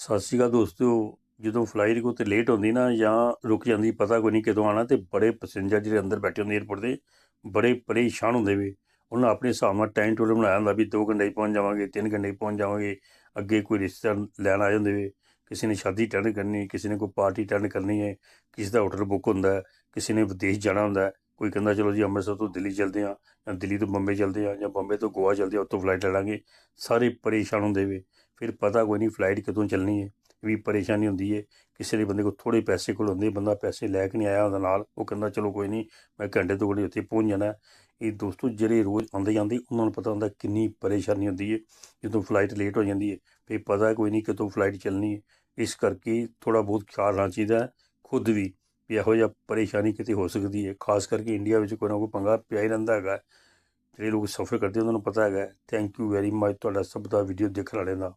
ਸਤਿ ਸ਼੍ਰੀ ਅਕਾਲ ਦੋਸਤੋ। ਜਦੋਂ ਫਲਾਈਟ ਕੋ ਤੇ ਲੇਟ ਹੁੰਦੀ ਨਾ ਜਾਂ ਰੁਕ ਜਾਂਦੀ, ਪਤਾ ਕੋਈ ਨਹੀਂ ਕਦੋਂ ਆਣਾ ਤੇ ਬੜੇ ਪੈਸੇਂਜਰ ਜਿਹੜੇ ਅੰਦਰ ਬੈਠੇ ਹੁੰਦੇ 에어ਪੋਰਟ ਦੇ, ਬੜੇ ਪਰੇਸ਼ਾਨ ਹੁੰਦੇ ਵੇ। ਉਹਨਾਂ ਆਪਣੇ ਹਿਸਾਬ ਨਾਲ ਟਾਈਮ ਟੇਬਲ ਬਣਾਇਆ ਹੁੰਦਾ ਵੀ 2 ਘੰਟੇ 'ਚ ਪਹੁੰਚ ਜਾਵਾਂਗੇ 3 ਘੰਟੇ 'ਚ ਪਹੁੰਚ ਜਾਵਾਂਗੇ। ਅੱਗੇ ਕੋਈ ਰਿਸ਼ਤੇਦਾਰ ਲੈਣ ਆ ਜਾਂਦੇ ਵੇ, ਕਿਸੇ ਨੇ ਸ਼ਾਦੀ ਅਟੈਂਡ ਕਰਨੀ ਕਿਸੇ ਨੇ ਕੋਈ ਪਾਰਟੀ ਅਟੈਂਡ ਕਰਨੀ ਹੈ, ਕਿਸੇ ਦਾ ਹੋਟਲ ਬੁੱਕ ਹੁੰਦਾ ਕਿਸੇ ਨੇ ਵਿਦੇਸ਼ ਜਾਣਾ ਹੁੰਦਾ ਕੋਈ ਕਹਿੰਦਾ, ਚਲੋ ਜੀ ਅੰਮ੍ਰਿਤਸਰ ਤੋਂ ਦਿੱਲੀ ਚਲਦੇ ਹਾਂ ਜਾਂ ਦਿੱਲੀ ਤੋਂ ਬੰਬੇ ਚਲਦੇ ਹਾਂ ਜਾਂ ਬੰਬੇ ਤੋਂ ਗੋਆ ਚਲਦੇ ਹਾਂ, ਉੱਥੋਂ ਫਲਾਈਟ ਲੈ ਲਾਂਗੇ। ਸਾਰੇ ਪਰੇਸ਼ਾਨ ਹੁੰਦੇ ਵੇ। ਫਿਰ ਪਤਾ ਕੋਈ ਨਹੀਂ ਫਲਾਈਟ ਕਦੋਂ ਚੱਲਣੀ ਹੈ, ਵੀ ਪਰੇਸ਼ਾਨੀ ਹੁੰਦੀ ਹੈ, ਕਿਸੇ ਦੇ ਬੰਦੇ ਕੋਲ ਥੋੜੇ ਪੈਸੇ ਕੋਲ ਹੁੰਦੇ, ਬੰਦਾ ਪੈਸੇ ਲੈ ਕੇ ਨਹੀਂ ਆਇਆ ਉਹਦੇ ਨਾਲ, ਉਹ ਕਹਿੰਦਾ ਚਲੋ ਕੋਈ ਨਹੀਂ ਮੈਂ ਘੰਟੇ ਤੋਂ ਘੰਟੇ ਉੱਥੇ ਪਹੁੰਚ ਜਾਣਾ। ਇਹ ਦੋਸਤੋ ਜਿਹੜੇ ਰੋਜ਼ ਆਉਂਦੇ ਜਾਂਦੇ, ਉਹਨਾਂ ਨੂੰ ਪਤਾ ਹੁੰਦਾ ਕਿੰਨੀ ਪਰੇਸ਼ਾਨੀ ਹੁੰਦੀ ਹੈ, ਜਦੋਂ ਫਲਾਈਟ ਲੇਟ ਹੋ ਜਾਂਦੀ ਹੈ ਫਿਰ ਪਤਾ ਕੋਈ ਨਹੀਂ ਕਦੋਂ ਫਲਾਈਟ ਚੱਲਣੀ ਹੈ। ਇਸ ਕਰਕੇ ਥੋੜਾ ਬਹੁਤ ਖਿਆਲ ਰੱਖਣਾ ਚਾਹੀਦਾ ਖੁਦ ਵੀ ਵੀ ਇਹੋ ਜਿਹਾ ਪਰੇਸ਼ਾਨੀ ਕਿਤੇ ਹੋ ਸਕਦੀ ਹੈ, ਖਾਸ ਕਰਕੇ ਇੰਡੀਆ ਵਿੱਚ ਕੋਈ ਨਾ ਕੋਈ ਪੰਗਾ ਪਿਆ ਹੀ ਰਹਿੰਦਾ ਹੈਗਾ। ਜਿਹੜੇ ਲੋਕ ਸਫ਼ਰ ਕਰਦੇ ਉਹਨਾਂ ਨੂੰ ਪਤਾ ਹੈਗਾ ਥੈਂਕ ਯੂ ਵੈਰੀ ਮਚ ਤੁਹਾਡਾ ਸਭ ਦਾ ਵੀਡੀਓ ਦੇਖਣ ਵਾਲਿਆਂ ਦਾ।